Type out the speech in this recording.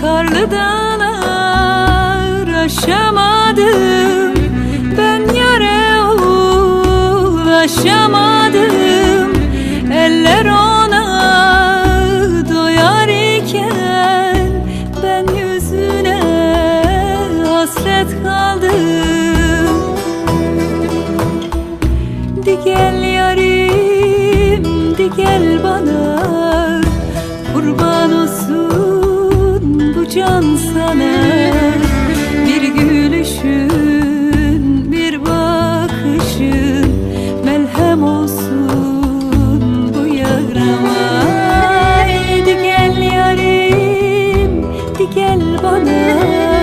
Karlı dağlar aşamadım. Ben yere ulaşamadım. Eller ona doyar iken Ben yüzüne hasret kaldım. Di can sana. Bir gülüşün, bir bakışın Melhem olsun bu yarama Di gel yarim, di gel bana